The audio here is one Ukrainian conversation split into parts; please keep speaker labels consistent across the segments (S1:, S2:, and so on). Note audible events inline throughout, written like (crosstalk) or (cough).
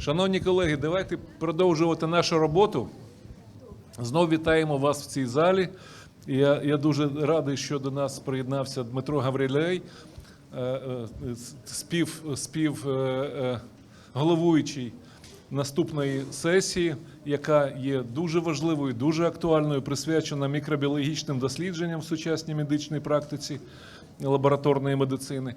S1: Шановні колеги, давайте продовжувати нашу роботу. Знов вітаємо вас в цій залі. Я, я дуже радий, що до нас приєднався Дмитро Гаврилей, е, е, спів, спів е, головуючий наступної сесії, яка є дуже важливою, дуже актуальною, присвячена мікробіологічним дослідженням в сучасній медичній практиці лабораторної медицини.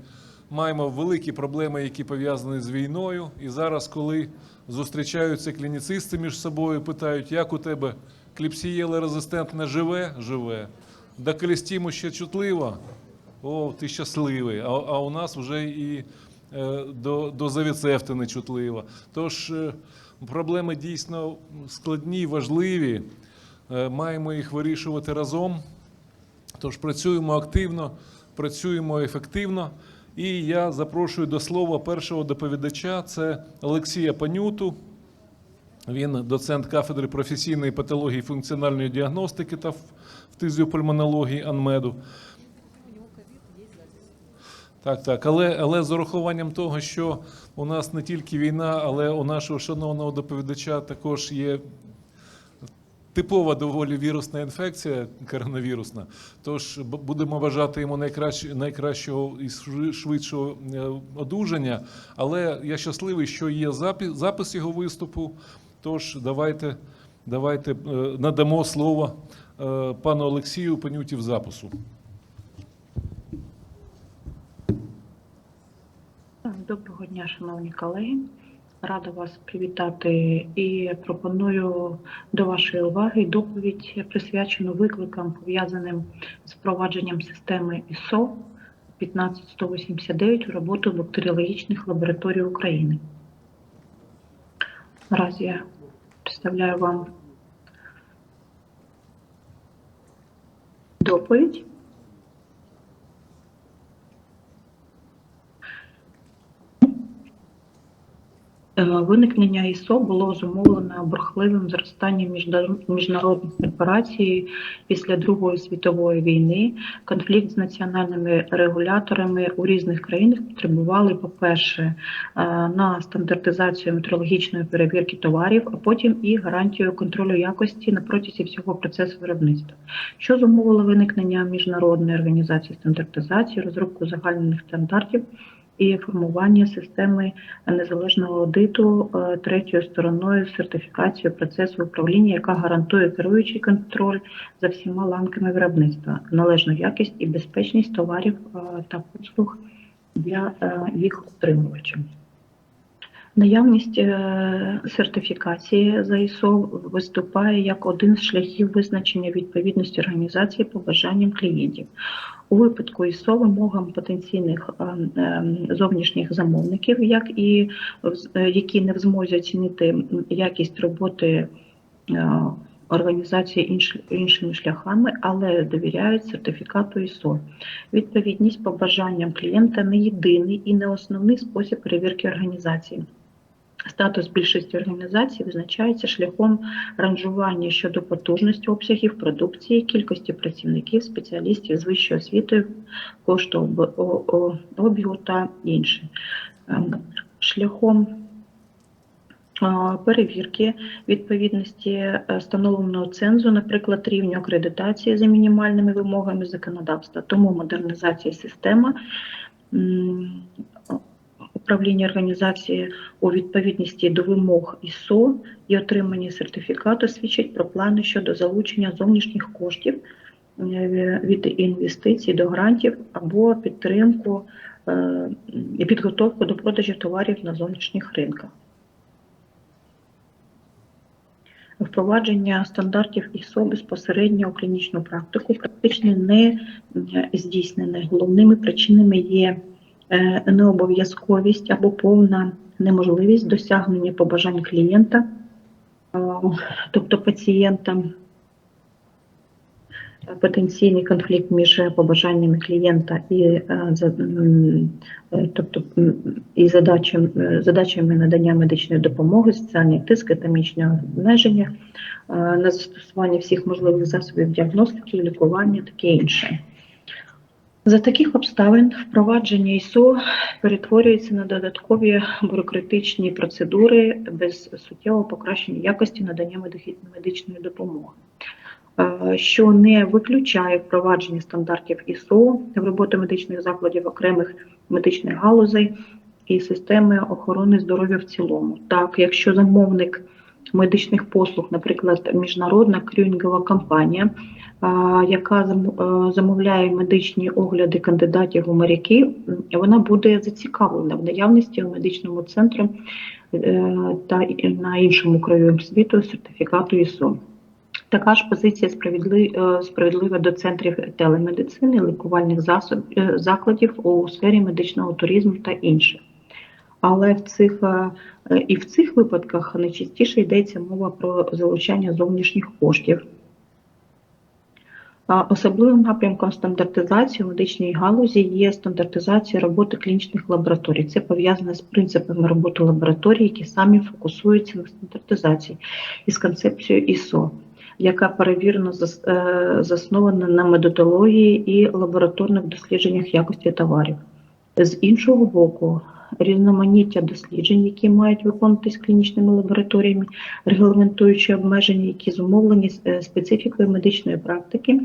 S1: Маємо великі проблеми, які пов'язані з війною. І зараз, коли зустрічаються клініцисти між собою, питають, як у тебе кліпсієле резистентне живе, живе, до колістіму ще чутлива, о, ти щасливий. А, а у нас вже і е, до, до завіцефти не чутлива. Тож е, проблеми дійсно складні, важливі. Е, маємо їх вирішувати разом. Тож працюємо активно, працюємо ефективно. І я запрошую до слова першого доповідача. Це Олексія Панюту. Він доцент кафедри професійної патології функціональної діагностики та фтизіопульмонології АНМЕДу. Так, так, але, але з урахуванням того, що у нас не тільки війна, але у нашого шановного доповідача також є типова доволі вірусна інфекція, коронавірусна. Тож будемо бажати йому найкращ- найкращого і швидшого е, одужання. Але я щасливий, що є запис, запис його виступу. Тож давайте, давайте е, надамо слово е, пану Олексію Панютів запису.
S2: Доброго дня, шановні колеги. Рада вас привітати і пропоную до вашої уваги доповідь присвячену викликам, пов'язаним з впровадженням системи ISO 15189 у роботу бактеріологічних лабораторій України. Наразі я представляю вам доповідь. Виникнення ІСО було зумовлено бурхливим зростанням міжнародних корпорацій після Другої світової війни. Конфлікт з національними регуляторами у різних країнах потребували, по-перше, е, на стандартизацію метрологічної перевірки товарів, а потім і гарантію контролю якості на протязі всього процесу виробництва. Що зумовило виникнення міжнародної організації стандартизації, розробку загальних стандартів і формування системи незалежного аудиту е, третьою стороною сертифікацією процесу управління, яка гарантує керуючий контроль за всіма ланками виробництва, належну якість і безпечність товарів е, та послуг для е, їх отримувачів. Наявність сертифікації за ISO виступає як один з шляхів визначення відповідності організації побажанням клієнтів. У випадку ISO вимогам потенційних е, е, зовнішніх замовників, як і е, які не в змозі оцінити якість роботи організації інш- іншими шляхами, але довіряють сертифікату ISO. Відповідність побажанням клієнта не єдиний і не основний спосіб перевірки організації. Статус більшості організацій визначається шляхом ранжування щодо потужності обсягів продукції, кількості працівників, спеціалістів з вищою освітою, кошту об- о- о- обігу та інше. Ем, Шляхом перевірки відповідності е, встановленого цензу, наприклад, рівню акредитації за мінімальними вимогами законодавства. Тому модернізація системи управління організації у відповідності до вимог ІСО і отримання сертифікату свідчить про плани щодо залучення зовнішніх коштів е, від інвестицій до грантів або підтримку е, і підготовку до продажу товарів на зовнішніх ринках. Впровадження стандартів ІСО безпосередньо у клінічну практику практично не е, здійснене. Головними причинами є необов'язковість або повна неможливість досягнення побажань клієнта, е, тобто пацієнта, е, потенційний конфлікт між побажаннями клієнта і, е, е, тобто, і задачами, е, задачами надання медичної допомоги, соціальний тиск, етамічні обмеження, е, на застосування всіх можливих засобів діагностики, лікування, таке інше. За таких обставин впровадження ІСО перетворюється на додаткові бюрократичні процедури без суттєвого покращення якості надання медичної допомоги, Е, що не виключає впровадження стандартів ІСО в роботу медичних закладів окремих медичних галузей і системи охорони здоров'я в цілому. Так, якщо замовник медичних послуг, наприклад, міжнародна крюнінгова компанія, яка е, замовляє медичні огляди кандидатів у моряки, вона буде зацікавлена в наявності у медичному центрі е, та на іншому краю світу сертифікату ІСО. Така ж позиція е, справедлива до центрів телемедицини, лікувальних закладів у сфері медичного туризму та інших. Але в цих і в цих випадках найчастіше йдеться мова про залучання зовнішніх коштів. Особливим напрямком стандартизації у медичній галузі є стандартизація роботи клінічних лабораторій. Це пов'язане з принципами роботи лабораторій, які самі фокусуються на стандартизації і з концепцією ІСО, яка перевірено е, заснована на методології і лабораторних дослідженнях якості товарів. З іншого боку, різноманіття досліджень, які мають виконуватись клінічними лабораторіями, регламентуючі обмеження, які зумовлені е, специфікою медичної практики,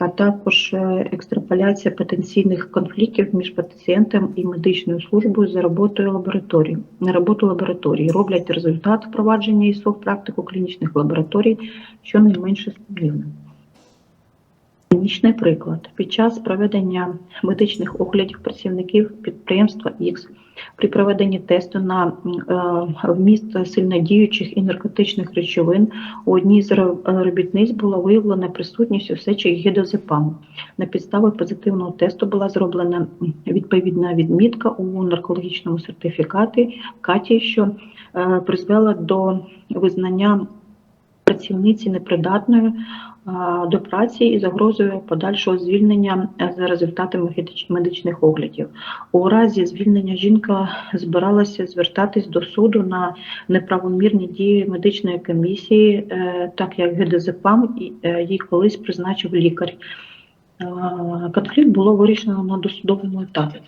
S2: а також е, екстраполяція потенційних конфліктів між пацієнтом і медичною службою за роботою лабораторії. На роботу лабораторії роблять результат впровадження ІСО в практику клінічних лабораторій щонайменше сумнівним. Клінічний приклад. Під час проведення медичних оглядів працівників підприємства X при проведенні тесту на е, вміст сильнодіючих і наркотичних речовин у одній з робітниць була виявлена присутність усечі гідозепаму. На підставі позитивного тесту була зроблена відповідна відмітка у наркологічному сертифікаті КАТІ, що е, призвела до визнання працівниці непридатною до праці і загрозою подальшого звільнення е, за результатами медичних оглядів. У разі звільнення жінка збиралася звертатись до суду на неправомірні дії медичної комісії, е, так як ГДЗПАМ е, їй колись призначив лікар. Е, Конфлікт було вирішено на досудовому етапі.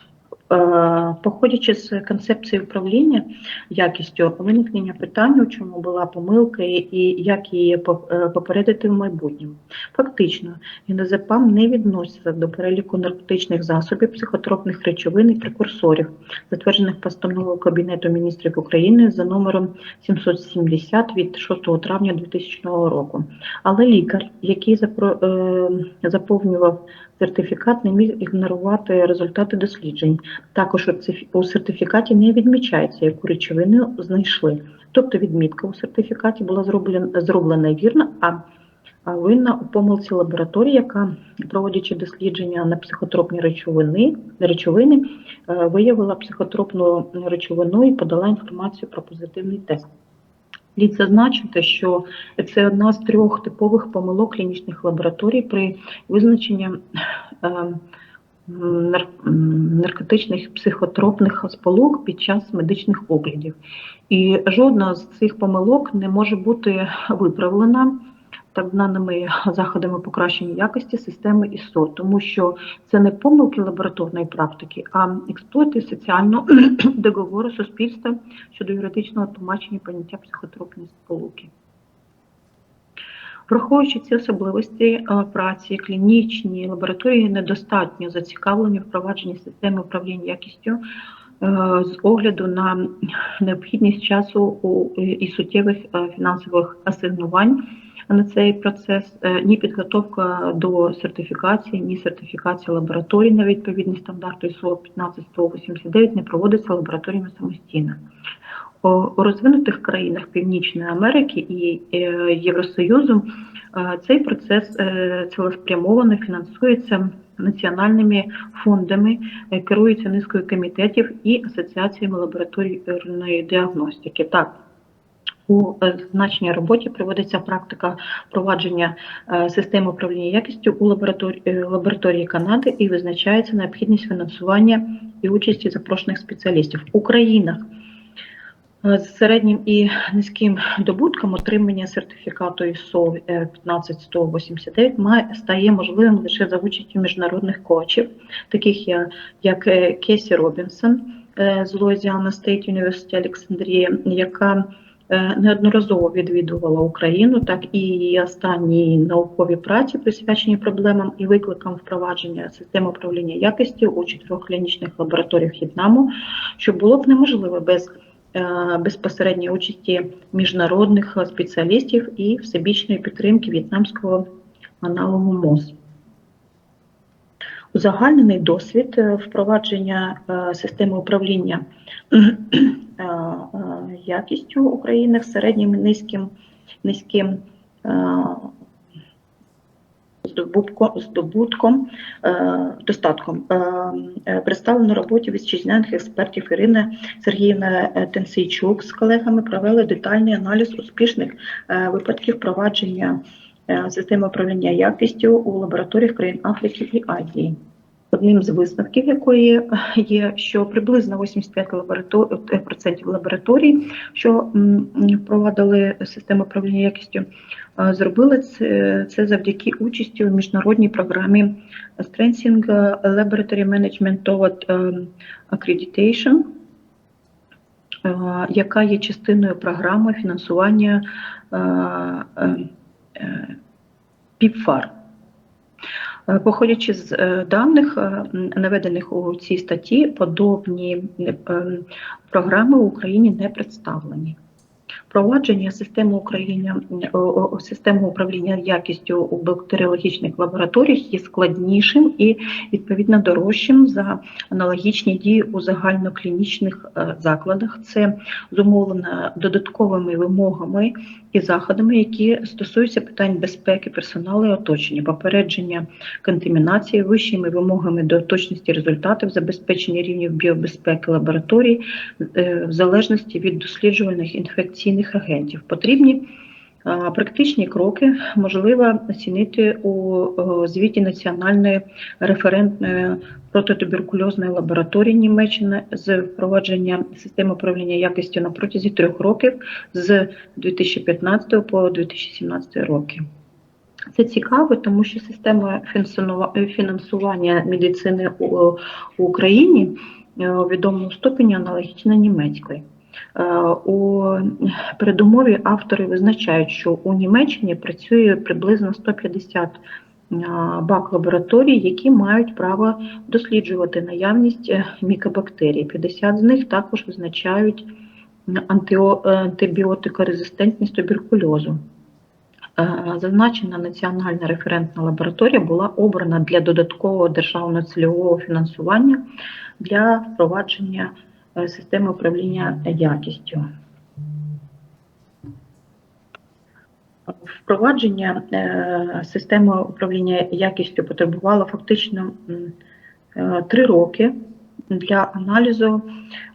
S2: Е, Походячи з концепції управління якістю виникнення питання, у чому була помилка і- як її е, попередити в майбутньому. Фактично, гінозепам не відноситься до переліку наркотичних засобів, психотропних речовин і прекурсорів, затверджених постановою Кабінету міністрів України за номером 770 від 6 травня 2000 року. Але лікар, який е, заповнював сертифікат, не міг ігнорувати результати досліджень. Також у сертифікаті не відмічається, яку речовину знайшли. Тобто відмітка у сертифікаті була зроблена, зроблена вірно, а винна у помилці лабораторії, яка, проводячи дослідження на психотропні речовини, речовини е, виявила психотропну речовину і подала інформацію про позитивний тест. Слід зазначити, що це одна з трьох типових помилок клінічних лабораторій при визначенні е, наркотичних психотропних сполук під час медичних оглядів. І жодна з цих помилок не може бути виправлена так званими заходами покращення якості системи ІСО, тому що це не помилки лабораторної практики, а експлуати соціального (clears throat) договору суспільства щодо юридичного тлумачення поняття психотропної сполуки. Враховуючи ці особливості е, праці, клінічні лабораторії недостатньо зацікавлені впровадженні системи управління якістю е, з огляду на необхідність часу і суттєвих е, фінансових асигнувань на цей процес, е, ні підготовка до сертифікації, ні сертифікація лабораторій на відповідність стандарту ISO 15189 не проводиться лабораторіями самостійно. У розвинутих країнах Північної Америки і е, Євросоюзу е, цей процес цілеспрямовано фінансується національними фондами, керується низкою комітетів і асоціаціями лабораторійної діагностики. Так, у е, значній роботі проводиться практика впровадження е, системи управління якістю у лабораторії, е, лабораторії Канади і визначається необхідність фінансування і участі запрошених спеціалістів. У країнах З середнім і низьким добутком отримання сертифікату ISO 15189 має стає можливим лише за участю міжнародних коачів, таких як Кесі Робінсон з Louisiana State University Олександрія, яка неодноразово відвідувала Україну, так і її останні наукові праці присвячені проблемам і викликам впровадження системи управління якістю у чотирьох клінічних лабораторіях В'єтнаму, що було б неможливо без е, безпосередньої участі міжнародних спеціалістів і всебічної підтримки в'єтнамського аналогу МОЗ. Узагальнений досвід е, впровадження е, системи управління е, якістю України середнім і низьким, низьким здобутком, достатком. Представлено роботі вітчизняних експертів Ірини Сергіївна Тенсейчук з колегами провели детальний аналіз успішних випадків впровадження системи управління якістю у лабораторіях країн Африки і Азії. Одним з висновків якої є, що приблизно 85% лаборатор... е, лабораторій, що впровадили систему управління якістю, е, зробили це, завдяки участі у міжнародній програмі Strengthening Laboratory Management Toward е, Accreditation, е, яка є частиною програми фінансування е, е, е, ПІПФАР. Е, Походячи з е, даних, е, наведених у цій статті, подобні програми в Україні не представлені. Впровадження системи о- системи управління якістю у бактеріологічних лабораторіях є складнішим і відповідно дорожчим за аналогічні дії у загальноклінічних закладах. Це зумовлено додатковими вимогами і заходами, які стосуються питань безпеки персоналу і оточення, попередження контамінації, вищими вимогами до точності результатів, забезпечення рівнів біобезпеки лабораторій е, в залежності від досліджувальних інфекційних агентів. Потрібні практичні кроки можливо оцінити у звіті Національної референтної протитуберкульозної лабораторії Німеччини з впровадження системи управління якістю на протязі трьох років з 2015 по 2017 роки. Це цікаво, тому що система фінансування медицини у Україні е, у відомому ступені аналогічна німецької. Е, У передумові автори визначають, що у Німеччині працює приблизно 150 бак лабораторій, які мають право досліджувати наявність е, мікобактерій. 50 з них також визначають антибіотикорезистентність туберкульозу. Е, Зазначена національна референтна лабораторія була обрана для додаткового державного цільового фінансування для впровадження е, системи управління якістю. Впровадження е, системи управління якістю потребувало фактично е, три роки для аналізу,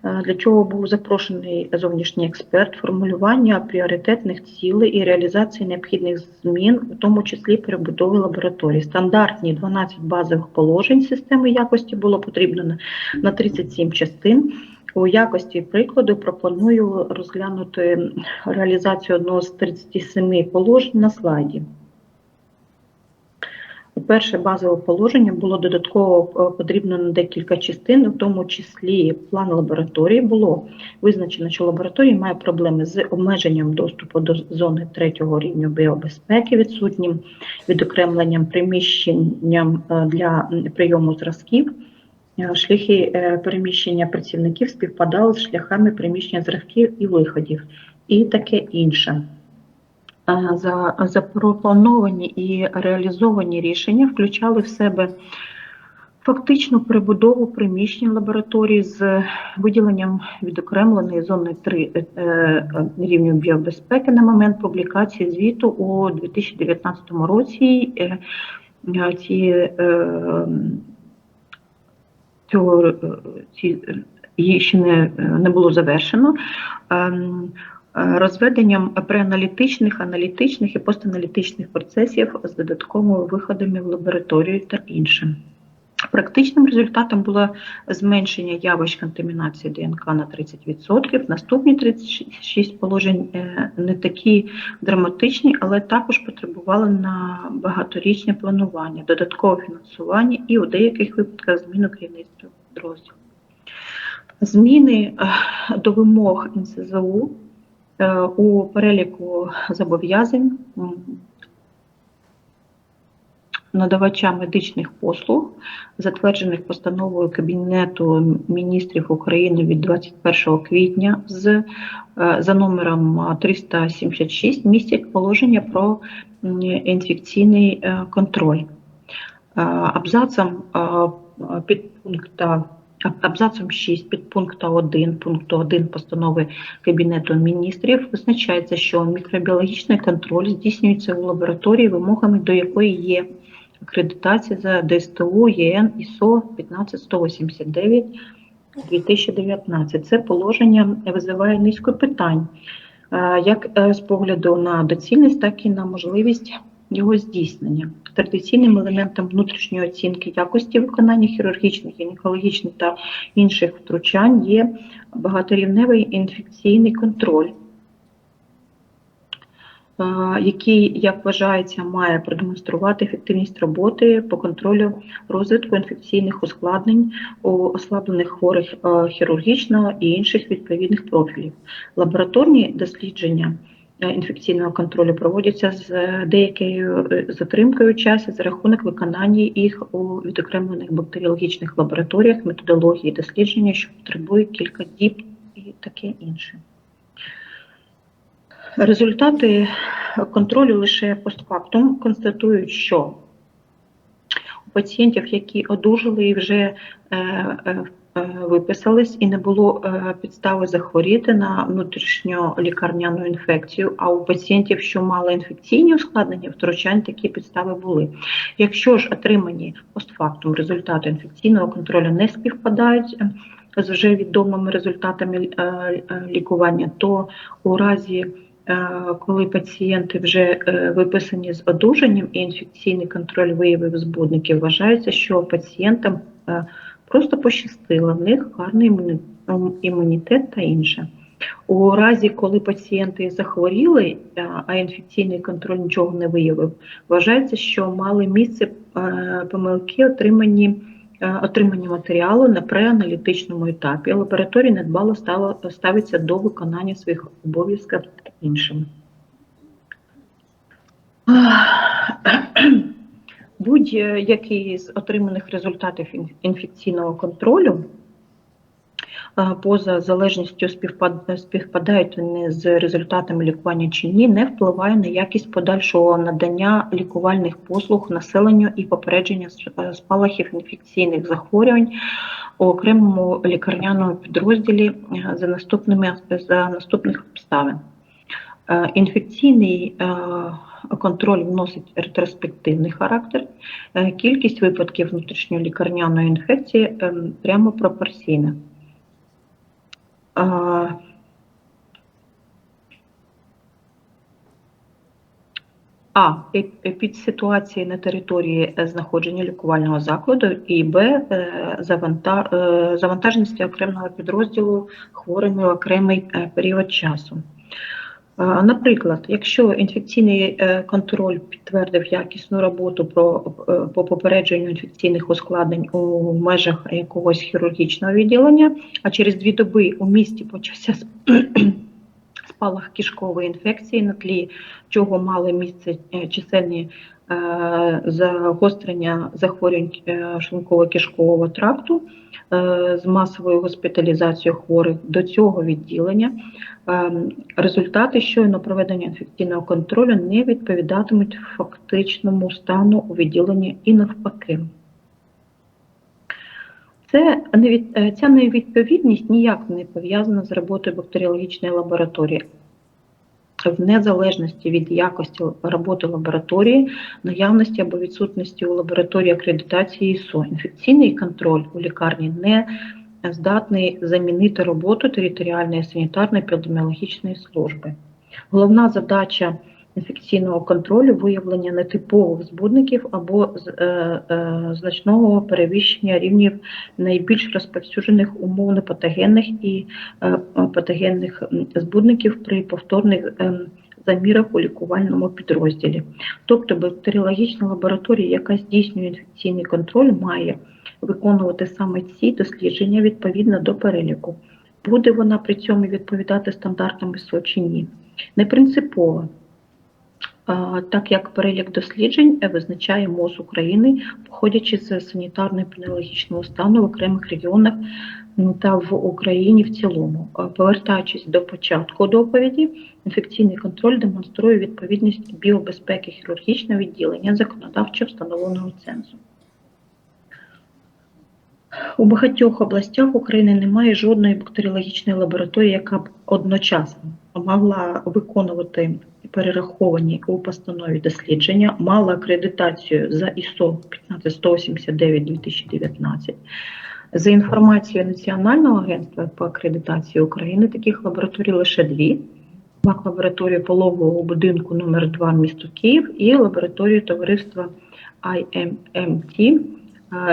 S2: е, для чого був запрошений зовнішній експерт, формулювання пріоритетних цілей і реалізації необхідних змін, у тому числі перебудови лабораторій. Стандартні 12 базових положень системи якості було потрібно на 37 частин. У якості прикладу пропоную розглянути реалізацію одного з 37 положень на слайді. Перше базове положення було додатково е, потрібно на декілька частин, у тому числі план лабораторії було визначено, що лабораторія має проблеми з обмеженням доступу до зони третього рівня біобезпеки, відсутнім відокремленням приміщенням е, для прийому зразків. Е, Шляхи е, переміщення працівників співпадали з шляхами переміщення зразків і виходів, і таке інше. За запропоновані і реалізовані рішення включали в себе фактичну перебудову приміщень лабораторії з виділенням відокремленої зони 3 е, е, рівню біобезпеки на момент публікації звіту у 2019 році. Е, Ці цього е, ці її ще не, не було завершено. Ем, е, Розведенням преаналітичних, аналітичних і постаналітичних процесів з додатковими виходами в лабораторію та іншим. Практичним результатом було зменшення явищ контамінації ДНК на 30%. Наступні 36 положень е, не такі драматичні, але також потребували на багаторічне планування, додаткове фінансування і у деяких випадках зміну керівництва підрозділу. Зміни е, до вимог НСЗУ е, у переліку зобов'язань надавача медичних послуг, затверджених постановою Кабінету міністрів України від 21 квітня з е, за номером а, 376 містять положення про інфекційний е, контроль. Е, Абзацом підпункта Абзацом 6 підпункта 1 пункту 1 постанови Кабінету міністрів визначається, що мікробіологічний контроль здійснюється у лабораторії, вимогами до якої є акредитація за ДСТУ ЄН ІСО 15189 2019. Це положення визиває низку питань, е, як е, з погляду на доцільність, так і на можливість його здійснення. Традиційним елементом внутрішньої оцінки якості виконання хірургічних, гінекологічних та інших втручань є багаторівневий інфекційний контроль, який, як вважається, має продемонструвати ефективність роботи по контролю розвитку інфекційних ускладнень у ослаблених хворих е, хірургічного і інших відповідних профілів. Лабораторні дослідження е, інфекційного контролю проводяться з деякою е, затримкою часу за рахунок виконання їх у відокремлених бактеріологічних лабораторіях, методології дослідження, що потребує кілька діб і таке інше. Результати контролю лише постфактум констатують, що у пацієнтів, які одужали і вже е, е, е, виписались, і не було підстави захворіти на внутрішньолікарняну інфекцію, а у пацієнтів, що мали інфекційні ускладнення, втручань такі підстави були. Якщо ж отримані постфактум результати інфекційного контролю не співпадають з вже відомими результатами лікування, то у разі коли пацієнти вже е, виписані з одужанням і інфекційний контроль виявив збудників, вважається, що пацієнтам е, просто пощастило, в них гарний імунітет та інше. У разі, коли пацієнти захворіли, е, а інфекційний контроль нічого не виявив, вважається, що мали місце е, помилки, отримані е, отримані матеріалу на преаналітичному етапі. Лабораторія недбало ставиться до виконання своїх обов'язків іншими. (clears throat) Будь-який з отриманих результатів інфекційного контролю е, поза залежністю співпадають вони з результатами лікування чи ні, не впливає на якість подальшого надання лікувальних послуг населенню і попередження е, спалахів інфекційних захворювань у окремому лікарняному підрозділі е, за наступними за наступних обставин. Е, Інфекційний е, контроль вносить ретроспективний характер. Е, Кількість випадків внутрішньолікарняної інфекції прямо пропорційна. А, еп- Епідситуації на території знаходження лікувального закладу і Б. Завантаженості окремого підрозділу хворими в окремий період часу. Наприклад, якщо інфекційний е, контроль підтвердив якісну роботу про, е, по попередженню інфекційних ускладнень у межах якогось хірургічного відділення, а через дві доби у місті почався (clears throat) спалах кишкової інфекції, на тлі чого мали місце е, чисельні загострення захворювань е, шлунково-кишкового тракту е, з масовою госпіталізацією хворих до цього відділення. Результати щойно проведення інфекційного контролю не відповідатимуть фактичному стану у відділенні і навпаки. Це е, ця невідповідність ніяк не пов'язана з роботою бактеріологічної лабораторії. В незалежності від якості роботи лабораторії, наявності або відсутності у лабораторії акредитації ІСО, інфекційний контроль у лікарні не здатний замінити роботу територіальної санітарно-епідеміологічної служби. Головна задача інфекційного контролю, виявлення нетипових збудників або е, е, значного перевищення рівнів найбільш розповсюджених умовно патогенних і е, патогенних збудників при повторних ем, замірах у лікувальному підрозділі. Тобто бактеріологічна лабораторія, яка здійснює інфекційний контроль, має виконувати саме ці дослідження відповідно до переліку. Буде вона при цьому відповідати стандартам ІСО чи ні? Не принципово. Так як перелік досліджень е, визначає МОЗ України, походячи з санітарно-епідеміологічного стану в окремих регіонах та в Україні в цілому. Повертаючись до початку доповіді, інфекційний контроль демонструє відповідність біобезпеки хірургічного відділення законодавчо встановленого цензу. У багатьох областях України немає жодної бактеріологічної лабораторії, яка б одночасно могла виконувати перераховані у постанові дослідження, мала акредитацію за ISO 15189-2019. За інформацією Національного агентства по акредитації України, таких лабораторій лише дві. Лабораторію пологового будинку номер 2 місто Київ і лабораторію товариства IMMT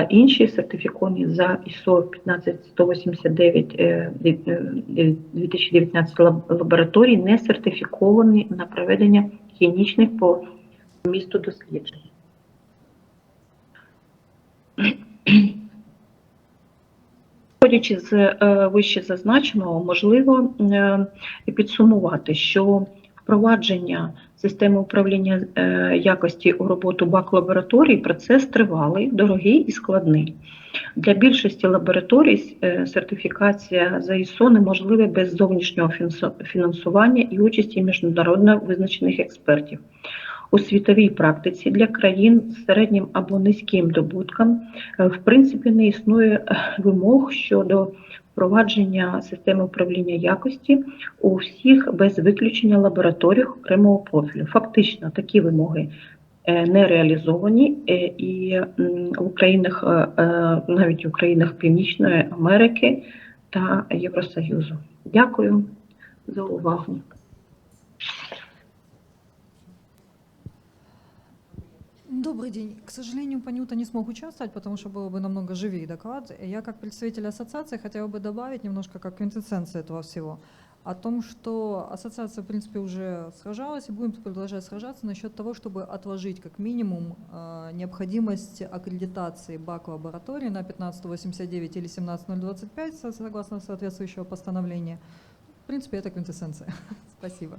S2: Інші сертифіковані за ISO 15189 е, е, 2019 лаб- лабораторій не сертифіковані на проведення клінічних по місту досліджень. Виходячи з е, вище зазначеного, можливо підсумувати, що впровадження системи управління е, якості у роботу бак-лабораторій процес тривалий, дорогий і складний. Для більшості лабораторій е, сертифікація за ISO неможлива без зовнішнього фінансування і участі міжнародно визначених експертів. У світовій практиці для країн з середнім або низьким добутком е, в принципі не існує вимог щодо впровадження системи управління якості у всіх без виключення лабораторіях окремого профілю. Фактично такі вимоги е, не реалізовані е, і в Українах, е, навіть в Українах Північної Америки та Євросоюзу. Дякую за увагу.
S3: Добрый день. К сожалению, Панюта не смог участвовать, потому что было бы намного живее доклад. Я как представитель ассоциации хотела бы добавить немножко как квинтэссенция этого всего. О том, что ассоциация, в принципе, уже сражалась и будем продолжать сражаться насчет того, чтобы отложить как минимум э, необходимость аккредитации БАК-лаборатории на 1589 или 17025 со- согласно соответствующего постановления. В принципе, это квинтэссенция. (laughs) Спасибо.